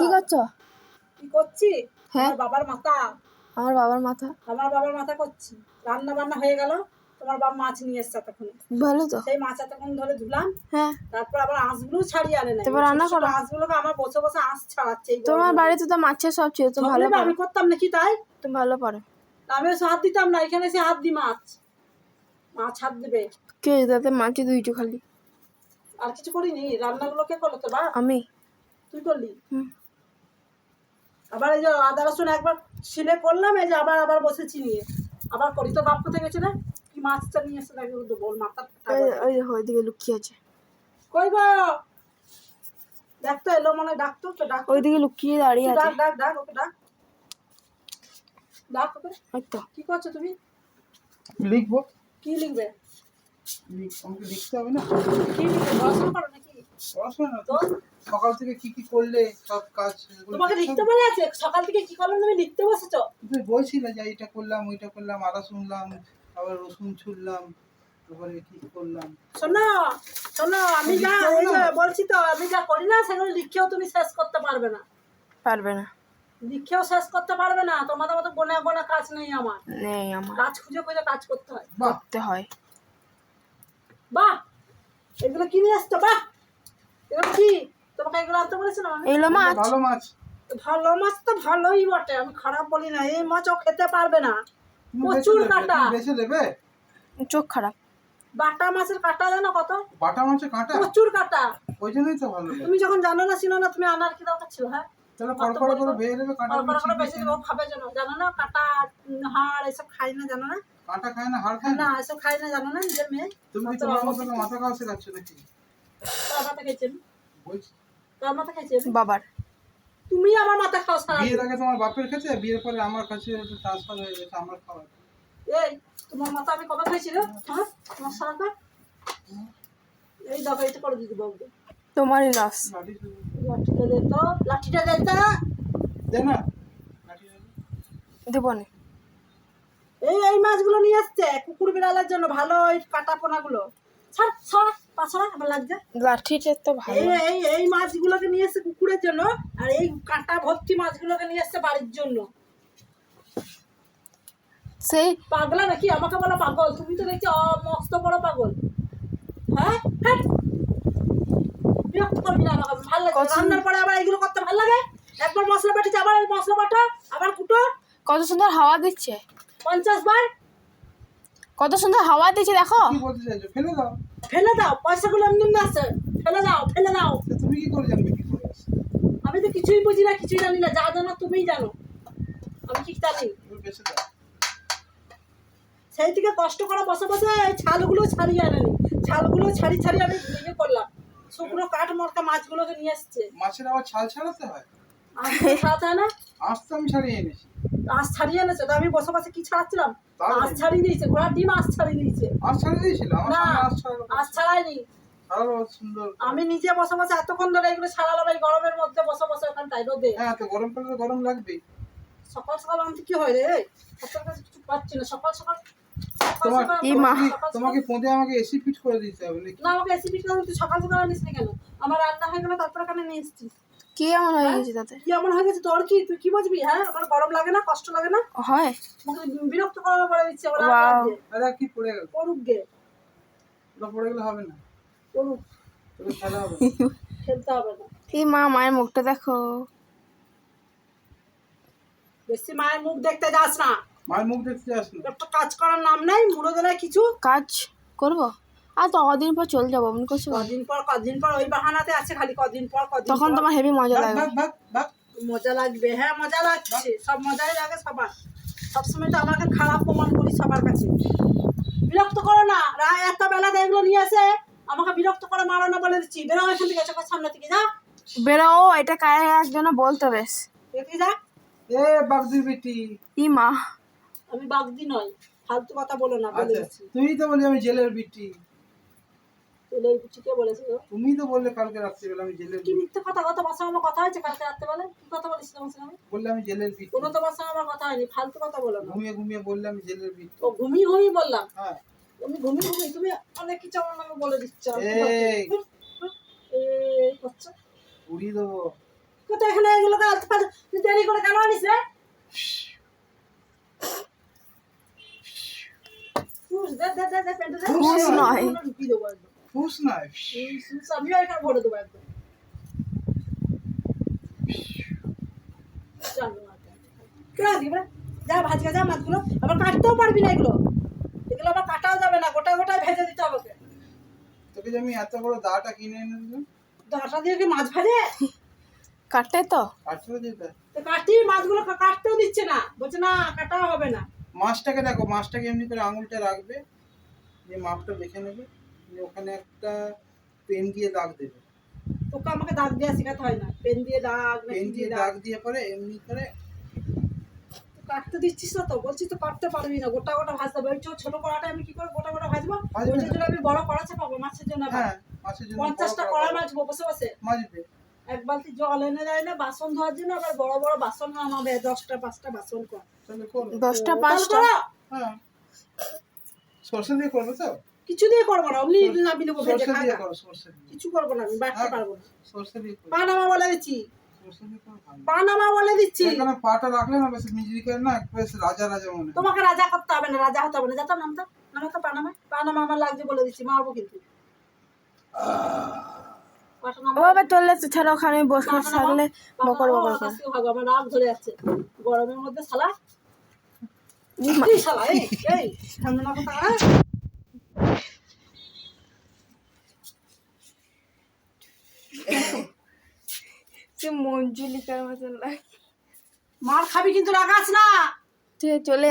কি করছ? কি করছি? হ্যাঁ। বাবার মাথা। আমার বাবার মাথা। আমার বাবার মাথা করছি। রান্না বান্না হয়ে গেল। তোমার বাবা মাছ নিয়ে এসছে তখন ভালো তো। সেই মাছ এতক্ষণ ধরে ধুলাম। হ্যাঁ। তারপর আবার আঁশগুলো ছাড়িয়ে আনে না তারপর রান্না করো? আঁশগুলোকে আমার বসে বসে আঁশ ছাড়াচ্ছে তোমার। বাড়িতে তো মাছের সব ছিল সব ভালো আমি করতাম নাকি তাই? তুমি ভালো পারো আমি হাত দিতাম না এখানে এসে হাত দি মাছ। মাছ হাত দেবে। কে? তাতে মাছে দুইটো খালি। আর কিছু করিনি? রান্নাগুলো কে করল তো বা আমি? তুই করলি? আবার এই যে আদা রসুন একবার ছিলে করলাম এই যে আবার আবার বসেছি নিয়ে। আবার করি তো বাপ কোথায় গেছে না কি মাছটা নিয়ে এসে তাকে বল মাথা ওই- ওই ওইদিকে লুকিয়ে আছে। কই গো? ডাকতো এলো মনে হয় তো ডাক ওইদিকে লুকিয়ে দাঁড়িয়ে আছে ডাক ডাক ডাক ওকে ডাক। ডাক ওকে। তো। কি করছ তুমি? লিখব। কি লিখবে? লিখ- আমাকে লিখতে হবে না। কি লিখবে? পড়াশোনা করো নাকি? পড়াশোনা না। তো সকাল থেকে কি কি করলে সব কাজ তোমাকে লিখতে বলে আছে? সকাল থেকে কি করলাম তুমি লিখতে বসেছো? তুমি বলছিলে যে এটা করলাম ওইটা করলাম আদা শুনলাম আবার রসুন ছুললাম তারপরে কি করলাম? শোনো শোনো আমি যা? বলছি তো আমি যা করি না সেগুলো লিখেও তুমি শেষ করতে পারবে না। পারবে না। লিখেও শেষ করতে পারবে না তোমাদের মতো গোনা গোনা কাজ নেই আমার। নেই আমার। কাজ খুঁজে খুঁজে কাজ করতে হয়। বাহ। করতে হয়। বাহ। এগুলো কি নিয়ে আসছো বাহ। এগুলো কি? তোমাকে এগুলো আনতে বলেছিলাম আমি? এগুলো মাছ। ভালো মাছ। ভালো মাছ তো ভালোই বটে আমি খারাপ বলি না এই মাছও খেতে পারবে না। তুমি প্রচুর কাঁটা। বেছে দেবে চোখ খারাপ। বাটা মাছের কাটা জানো কত? বাটা মাছের কাঁটা? প্রচুর কাটা। ওই জন্যই তো ভালো। তুমি যখন জানো না চিনো না তুমি আনার কি দরকার ছিল হ্যাঁ? তাহলে কড়কড় করে ভেঙে দেবে কাঁটা অল্প করে বেশি দেবো খাবে জানো জানো না কাটা হাড় এসব খাই না জানো না? কাঁটা খায় না হাড় খায় না? এসব খাই না জানো না নিজের মেয়ে। তুমি তোমার মতো মাথা খাওয়া শেখাচ্ছ নাকি? মাথা বলছি। কার মাথা খাইছেন বাবার। তুমি আমার মাথা খাও সারা বিয়ের আগে তোমার বাপের কাছে বিয়ের পরে আমার কাছে ট্রান্সফার হয়ে গেছে আমার খাওয়া। এই তোমার মাথা আমি কবে খাইছি রে হ্যাঁ? তোমার সারাটা? এই দেখো এটা করে দিদি বাবু তোমারই লস লাঠিটা দে তো লাঠিটা দে তো। দে না। লাঠি শুধু। দেবো না। এই এই মাছগুলো নিয়ে আসছে কুকুর বিড়ালের জন্য ভালো ওই কাটা পোনাগুলো ছাড় ছাড়। পাছড়া আমার লাগছে। লাঠিটা তো ভালো। এই এই এই মাছগুলোকে নিয়ে এসছে কুকুরের জন্য আর এই কাঁটা ভর্তি মাছগুলোকে নিয়ে এসছে বাড়ির জন্য। সেই পাগলা নাকি? আমাকে বলো পাগল। তুমি তো দেখছি মস্ত বড় পাগল। হ্যাঁ? হ্যাঁ? বিরক্ত করবি না আমাকে। ভালো লাগে। রান্নার পরে আবার এগুলো করতে ভালো লাগে? একবার মশলা বাটিছে আবার এই মশলা বাটা আবার কুটো। কত সুন্দর হাওয়া দিচ্ছে। পঞ্চাশ বার। কত সুন্দর হাওয়া দিচ্ছে দেখো। কি বলতে চাইছো? ফেলে দাও। ফেলে দাও পয়সাগুলো এমনি আসছে ফেলে দাও ফেলে দাও। তুমি কি করে জানবে কি আমি তো কিছুই বুঝি না কিছুই জানি না যা জানো তুমিই জানো। আমি কি জানি। সেই থেকে কষ্ট করে বসে বসে ছালগুলো ছাড়িয়ে আনেনি। ছালগুলো ছাড়ি ছাড়িয়ে আমি ইয়ে করলাম শুকনো কাঠ মরকা মাছগুলোকে নিয়ে এসছে। মাছের আবার ছাল ছাড়াতে হয়? আজ ছাড়াতে হয় না? আজ আমি ছাড়িয়ে এনেছি। আজ ছাড়িয়ে এনেছে তো আমি বসে বসে কি ছাড়াচ্ছিলাম? আজ ছাড়িয়ে দিয়েছে ঘোড়ার ডিম আজ ছাড়িয়ে দিয়েছে। আজ ছাড়িয়ে দিয়েছিল? আমার না আজ ছাড়াইনি আমি নিজে বসে বসে এতক্ষণ ধরে এগুলো ছাড়ালাম এই গরমের মধ্যে বসে বসে ওখানটায় রোদে। হ্যাঁ তো গরম পড়লে গরম লাগবেই সকাল সকাল আমি কি হয় রে? সকাল কাছে কিছু পাচ্ছি না সকাল সকাল তোমাকে পৌঁছে আমাকে এসি ফিট করে দিতে হবে না আমাকে এসি পিঠা তুই সকাল সকাল আনিস না কেন? আমার রান্না হয়ে গেল তারপরে কেন নিয়ে এসছিস। কি এমন হয়ে গেছে তাতে? কি এমন হয়ে গেছে? তোর কি? তুই কি বুঝবি? হ্যাঁ? আমার গরম লাগে না কষ্ট লাগে না? হয়। বিরক্ত বলে দিচ্ছে আমার দাদা কি পড়ে গেল? পড়ুক গে। পড়ে গেলে হবে না। পড়ুক। খেলা হবে। খেলতে হবে না। এই মা মায়ের মুখটা দেখো। বেশি মায়ের মুখ দেখতে যাস না। মায়ের মুখ দেখতে আসলো একটা কাজ করার নাম নাই মুড়ো দেয় কিছু। কাজ করব? আর তো কদিন পর চলে যাব মনে করছ? কদিন পর কদিন পর ওই বাহানাতে আছে খালি কদিন পর কদিন তখন তোমার হেভি মজা লাগবে। মজা লাগবে হ্যাঁ মজা লাগছে। সব মজাই লাগে সবার। সবসময় তো আমাকে খারাপ প্রমাণ করি সবার কাছে। বিরক্ত করো না রা এত বেলাতে এগুলো নিয়ে আসে। আমাকে বিরক্ত করে মারো না বলে দিচ্ছি। বেরো এখান থেকে চোখের সামনে থেকে যা। বেরো এটা কায় একজন বলতে বেশ। দেখি যা। এ বাগদির বেটি। ই মা। আমি বাগদি নয় ফালতু কথা বলো না বলে আচ্ছা দিচ্ছি। তুই তো বলি আমি জেলের বিটি। বলে দিচ্ছি কে বলেছে তুমি তো বললে কালকে রাত্রিবেলা আমি জেলের কি মিথ্যে কথা? কত বাসা আমার কথা হয়েছে কালকে রাত্রে বেলা কি কথা বলিস তোমার সঙ্গে বললে আমি জেলের বিটি কোনো তো বাসা আমার কথা হয়নি ফালতু কথা বলো না। ঘুমিয়ে ঘুমিয়ে বললে আমি জেলের বিটি ও ঘুমিয়ে ঘুমিয়ে বললাম? হ্যাঁ। তুমি ঘুমিয়ে ঘুমিয়ে তুমি অনেক কিছু আমার নামে বলে দিচ্ছ এই। এই করছ উড়িয়ে দেবো। কত এখানে এগুলোকে আলতু ফালতু দেরি করে কেন আনিস রে ফুস দে দে দে দে পেন্টে দে ফুস নয়। এগুলো এই ফুস আমিও এখানে ভরে দেবো একদম চল কেন দিবে যা ভাজকে যা মাছগুলো আবার কাটতেও পারবি না এগুলো এগুলো আবার কাটাও যাবে না গোটা গোটায় ভেজে দিতে হবে তোকে যে আমি এত বড় দাটা কিনে এনে দিলাম? দশটা দিয়ে কি মাছ ভাজে? কাটে তো। আঠেরো যেটা তো কাটি মাছগুলো কাটতেও দিচ্ছে না। বলছে না কাটাও হবে না। মাছটাকে দেখো মাছটাকে এমনি করে আঙুলটা রাখবে দিয়ে মাপটা দেখে নেবে। ওখানে একটা পেন দিয়ে দাগ দেবে। তোকে আমাকে দাগ দেওয়া শেখাতে হয় না। পেন দিয়ে দাগ না পেন দিয়ে দাগ। দিয়ে পরে এমনি করে কাটতে দিচ্ছিস না তো? বলছি তো কাটতে পারবি না। গোটা গোটা ভাজতে হবে। ওই ছোট কড়াটা আমি কি করে গোটা গোটা ভাজবো? ওইটার জন্য আমি বড় কড়া চাপাবো মাছের জন্য হ্যাঁ মাছের জন্য পঞ্চাশটা বড় কড়া মাছবো বসে বসে। মাজবে। এক বালতি জল এনে দেয় না বাসন ধোয়ার জন্য আবার বড় বড় বাসন নামাবে। দশটা পাঁচটা বাসন কর। দশটা পাঁচটা। হ্যাঁ। সর্ষে দিয়ে করবে তো? কিছু দিয়ে করব না অমনি নামি নেব ভেজে সর্ষে দিয়ে খাগা। করো সর্ষে দিয়ে। কিছু করব না আমি বাড়তে। পারব না। সর্ষে দিয়ে পানামা বলে দিচ্ছি। বলে দিচ্ছি। পাটা রাখলে না বেশ মিজরি করে না বেশ রাজা রাজা মনে তোমাকে রাজা করতে হবে না রাজা হতে হবে না। যাতো নামতো নামতো পানামা পানামা আমার লাগছে বলে দিচ্ছি মারবো কিন্তু। ছাড়া ওখানে বসে থাকলে পাটা বকর বকর করে। কাছ থেকে ভাগো, আমার রাগ ধরে যাচ্ছে। গরমের মধ্যে শালা। ই শালা এই এই সামনে না কথা হ্যাঁ? সে মঞ্জুলিকার মতন লাগে। মার খাবি কিন্তু রাখাস না। চলে